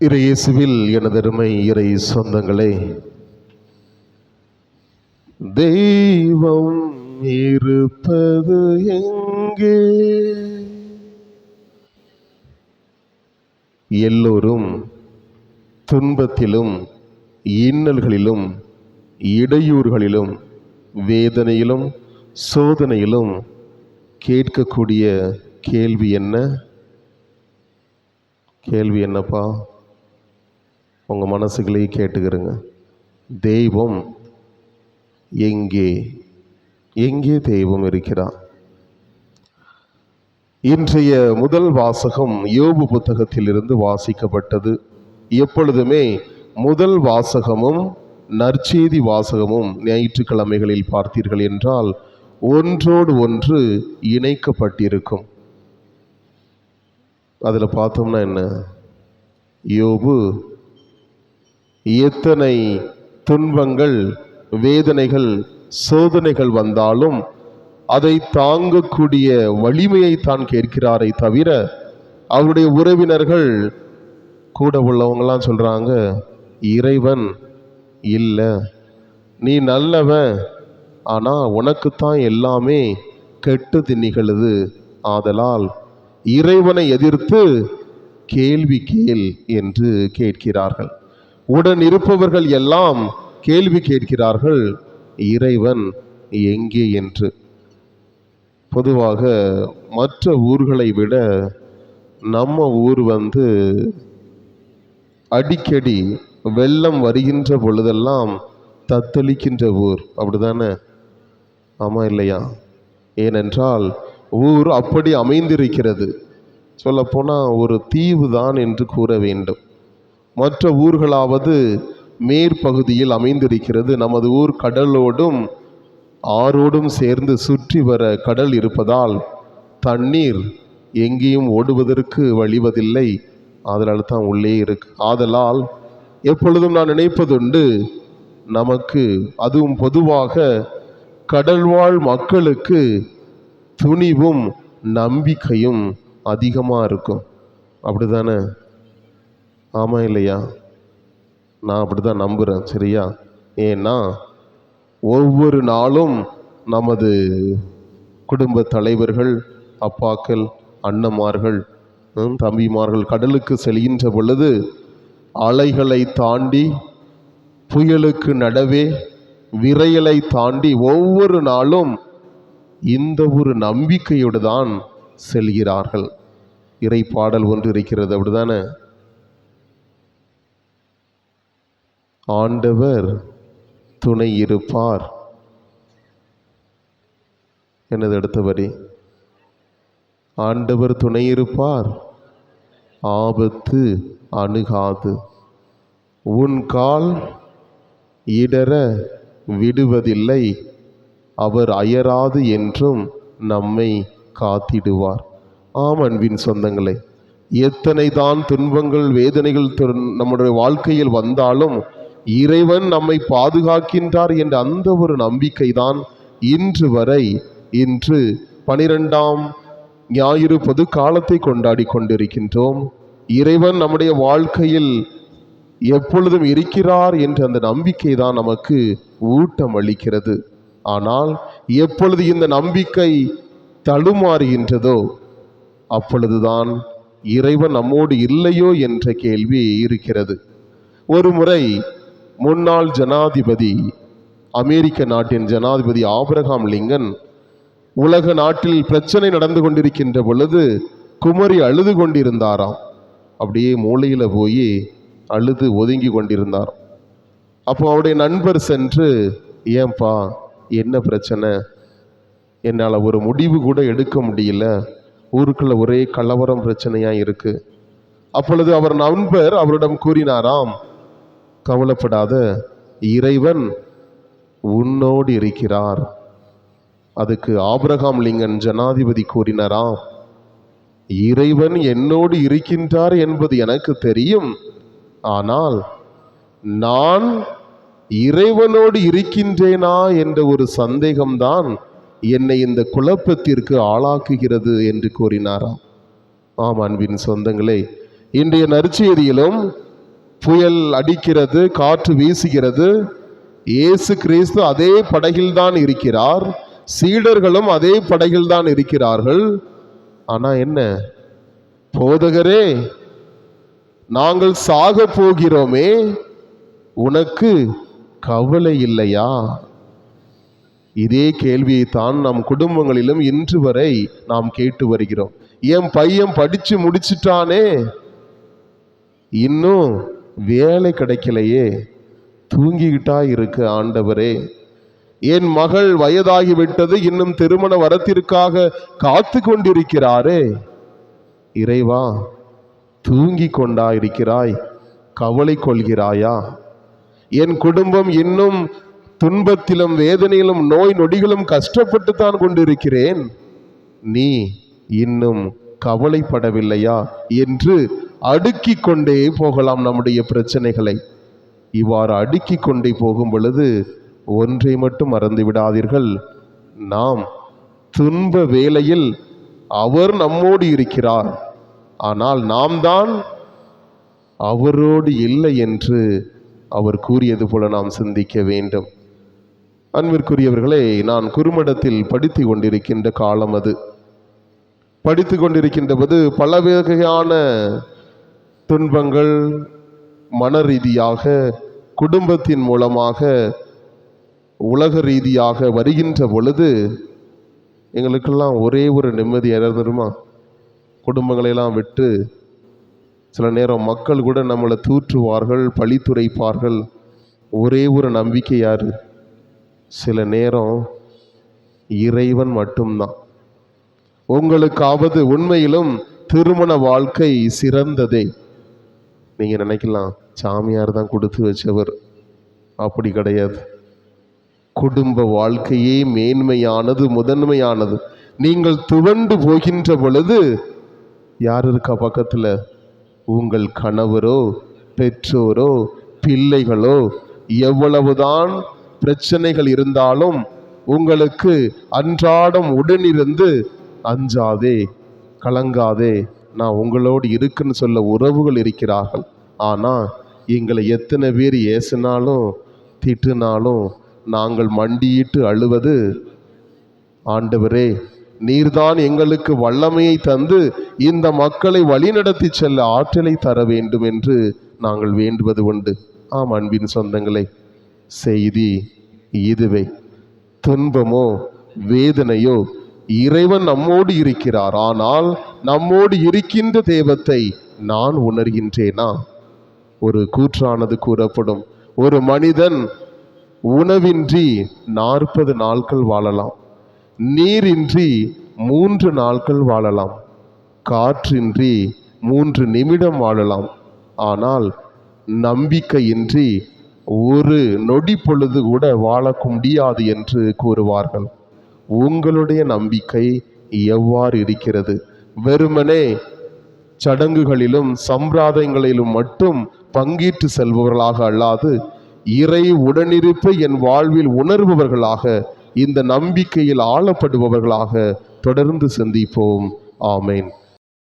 இறையேசுவில் எனதருமை இறை சொந்தங்களே தெய்வம் இருப்பது எங்கே? எல்லோரும் துன்பத்திலும் இன்னல்களிலும் இடையூறுகளிலும் வேதனையிலும் சோதனையிலும் கேட்கக்கூடிய கேள்வி என்ன? கேள்வி என்னப்பா? உங்கள் மனசுகளையே கேட்டுக்கிறங்க. தெய்வம் எங்கே? எங்கே தெய்வம் இருக்கிறார் இன்றைய முதல் வாசகம் யோபு புத்தகத்திலிருந்து வாசிக்கப்பட்டது. எப்பொழுதுமே முதல் வாசகமும் நற்செய்தி வாசகமும் ஞாயிற்றுக்கிழமைகளில் பார்த்தீர்கள் என்றால் ஒன்றோடு ஒன்று இணைக்கப்பட்டிருக்கும். அதில் பார்த்தோம்னா என்ன? யோபு எத்தனை துன்பங்கள் வேதனைகள் சோதனைகள் வந்தாலும் அதை தாங்கக்கூடிய வலிமையை தான் கேட்கிறாரை தவிர அவருடைய உறவினர்கள் கூட உள்ளவங்களாம் சொல்கிறாங்க இறைவன் இல்லை. நீ நல்லவன். ஆனால் உனக்குத்தான் எல்லாமே கெட்டது நிகழுது. ஆதலால் இறைவனை எதிர்த்து கேள்வி கேள் என்று கேட்கிறார்கள். உடன் இருப்பவர்கள் எல்லாம் கேள்வி கேட்கிறார்கள் இறைவன் எங்கே என்று. பொதுவாக மற்ற ஊர்களை விட நம்ம ஊர் வந்து அடிக்கடி வெள்ளம் வருகின்ற பொழுதெல்லாம் தத்தளிக்கின்ற ஊர். அப்படிதானே? ஆமாம் இல்லையா? ஏனென்றால் ஊர் அப்படி அமைந்திருக்கிறது. சொல்லப்போனால் ஒரு தீவு தான் என்று கூற வேண்டும். மற்ற ஊர்களாவது மேற்பகுதியில் அமைந்திருக்கிறது. நமது ஊர் கடலோடும் ஆறோடும் சேர்ந்து சுற்றி வர கடல் இருப்பதால் தண்ணீர் எங்கேயும் ஓடுவதற்கு வழிவதில்லை. அதனால் தான் உள்ளே இருக்கு. ஆதலால் எப்பொழுதும் நான் நினைப்பதுண்டு நமக்கு அதுவும் பொதுவாக கடல்வாழ் மக்களுக்கு துணிவும் நம்பிக்கையும் அதிகமாக இருக்கும். அப்படிதானே ஆமாம் இல்லையா? நான் அப்படி தான் நம்புகிறேன் சரியா? ஏன்னா ஒவ்வொரு நாளும் நமது குடும்ப தலைவர்கள் அப்பாக்கள் அண்ணமார்கள் தம்பிமார்கள் கடலுக்கு செல்கின்ற பொழுது அலைகளை தாண்டி புயலுக்கு நடவே விரையலை தாண்டி ஒவ்வொரு நாளும் இந்த ஒரு நம்பிக்கையோடு தான் செல்கிறார்கள். இறை பாடல் ஒன்று இருக்கிறது அப்படிதானே ஆண்டவர் துணை இருப்பார். எனது அடுத்தபடி ஆண்டவர் துணை இருப்பார். ஆபத்து அணுகாது. உன் கால் இடற விடுவதில்லை. அவர் அயராது என்றும் நம்மை காத்திடுவார். ஆம் அன்பின் சொந்தங்களை எத்தனை தான் துன்பங்கள் வேதனைகள் நம்முடைய வாழ்க்கையில் வந்தாலும் இறைவன் நம்மை பாதுகாக்கின்றார் என்ற அந்த ஒரு நம்பிக்கை தான் இன்று வரை இன்று பனிரெண்டாம் ஞாயிறு பொது காலத்தை கொண்டாடி கொண்டிருக்கின்றோம். இறைவன் நம்முடைய வாழ்க்கையில் எப்பொழுதும் இருக்கிறார் என்ற அந்த நம்பிக்கை தான் நமக்கு ஊட்டம் அளிக்கிறது. ஆனால் எப்பொழுது இந்த நம்பிக்கை தடுமாறுகின்றதோ அப்பொழுதுதான் இறைவன் நம்மோடு இல்லையோ என்ற கேள்வி இருக்கிறது. ஒரு முறை முன்னாள் ஜனாதிபதி அமெரிக்க நாட்டின் ஜனாதிபதி ஆபிரகாம் லிங்கன் உலக நாட்டில் பிரச்சனை நடந்து கொண்டிருக்கின்ற பொழுது குமரி அழுது கொண்டிருந்தாராம். அப்படியே மூலையில் போய் அழுது ஒதுங்கி கொண்டிருந்தார். அப்போ அவருடைய நண்பர் சென்று ஏன்பா என்ன பிரச்சனை? என்னால் ஒரு முடிவு கூட எடுக்க முடியல. ஊருக்குள்ள ஒரே கலவரம் பிரச்சனையாக இருக்குது அப்பொழுது அவர் நண்பர் அவரிடம் கூறினாராம் கவலைப்படாத இறைவன் உன்னோடு இருக்கிறார் அதுக்கு ஆபிரகாம் லிங்கன் ஜனாதிபதி கூறினாராம் இறைவன் என்னோடு இருக்கின்றார் என்பது எனக்கு தெரியும். ஆனால் நான் இறைவனோடு இருக்கின்றேனா? என்ற ஒரு சந்தேகம்தான் என்னை இந்த குழப்பத்திற்கு ஆளாக்குகிறது என்று கூறினாராம். ஆம் அன்பின் சொந்தங்களே இன்றைய நற்செய்தியிலும் புயல் அடிக்கிறது காற்று வீசுகிறது. இயேசு கிறிஸ்து அதே படகில்தான் இருக்கிறார். சீடர்களும் அதே படகில்தான் இருக்கிறார்கள். ஆனால் என்ன? போதகரே நாங்கள் சாக போகிறோமே உனக்கு கவலை இல்லையா? இதே கேள்வியை தான் நம் குடும்பங்களிலும் இன்று வரை நாம் கேட்டு வருகிறோம். என் பையன் படித்து முடிச்சிட்டானே. இன்னும் வேலை கிடைக்கலையே தூங்கிக்கிட்டா இருக்கு ஆண்டவரே. என் மகள் வயதாகிவிட்டது இன்னும் திருமண வரத்திற்காக காத்து கொண்டிருக்கிறாரே இறைவா தூங்கி கொண்டா இருக்கிறாய் கவலை கொள்கிறாயா? என் குடும்பம் இன்னும் துன்பத்திலும் வேதனையிலும் நோய் நொடிகளும் கஷ்டப்பட்டு தான் கொண்டிருக்கிறேன். நீ இன்னும் கவலைப்படவில்லையா? என்று அடுக்கி கொண்டே போகலாம் நம்முடைய பிரச்சனைகளை. இவ்வாறு அடுக்கி கொண்டே போகும் பொழுது ஒன்றை மட்டும் மறந்து விடாதீர்கள். நாம் துன்ப வேளையில் அவர் நம்மோடு இருக்கிறார். ஆனால் நாம் தான் அவரோடு இல்லை என்று அவர் கூறியது போல நாம் சிந்திக்க வேண்டும். அன்பிற்குரியவர்களே நான் குறுமடத்தில் படித்து கொண்டிருக்கின்ற காலம் அது. படித்து கொண்டிருக்கின்ற போது பல வகையான துன்பங்கள் மன ரீதியாக குடும்பத்தின் மூலமாக உலக ரீதியாக வருகின்ற பொழுது எங்களுக்கெல்லாம் ஒரே ஒரு நிம்மதி இறந்துருமா குடும்பங்களையெல்லாம் விட்டு சில நேரம் மக்கள் கூட நம்மளை தூற்றுவார்கள் பழித்துரைப்பார்கள் ஒரே ஒரு நம்பிக்கை யார்? சில நேரம் இறைவன் மட்டும்தான். உங்களுக்காவது உண்மையிலும் திருமண வாழ்க்கை சிறந்ததே. நீங்கள் நினைக்கலாம் சாமியார் தான் கொடுத்து வச்சவர். அப்படி கிடையாது. குடும்ப வாழ்க்கையே மேன்மையானது முதன்மையானது. நீங்கள் துவண்டு போகின்ற பொழுது யார் இருக்கா பக்கத்தில்? உங்கள் கணவரோ பெற்றோரோ பிள்ளைகளோ எவ்வளவுதான் பிரச்சனைகள் இருந்தாலும் உங்களுக்கு அன்றாடம் உடனிருந்து அஞ்சாதே கலங்காதே. நான் உங்களோடு இருக்குன்னு சொல்ல உறவுகள் இருக்கிறார்கள். ஆனால் எங்களை எத்தனை பேர் ஏசினாலும் திட்டுனாலும் நாங்கள் மண்டியிட்டு அழுவது ஆண்டவரே நீர்தான் எங்களுக்கு வல்லமையை தந்து இந்த மக்களை வழிநடத்தி செல்ல ஆற்றலை தர வேண்டும் என்று நாங்கள் வேண்டுவது உண்டு. ஆம் அன்பின் சொந்தங்களே செய்தி இதுவே. துன்பமோ வேதனையோ இறைவன் நம்மோடு இருக்கிறார். ஆனால் நம்மோடு இருக்கின்ற தெய்வத்தை நான் உணர்கின்றேனா? ஒரு கூற்றானது கூறப்படும். ஒரு மனிதன் உணவின்றி நாற்பது நாட்கள் வாழலாம். நீரின்றி மூன்று நாட்கள் வாழலாம். காற்றின்றி மூன்று நிமிடம் வாழலாம். ஆனால் நம்பிக்கையின்றி ஒரு நொடி பொழுது கூட வாழ முடியாது என்று கூறுவார்கள். உங்களுடைய நம்பிக்கை எவ்வாறு இருக்கிறது? வெறுமனே சடங்குகளிலும் சம்பிரதாயங்களிலும் மட்டும் பங்கேற்று செல்பவர்களாக அல்லாது இறை உடனிருப்பை என் வாழ்வில் உணர்பவர்களாக இந்த நம்பிக்கையில் ஆளப்படுபவர்களாக தொடர்ந்து சிந்திப்போம். ஆமேன்.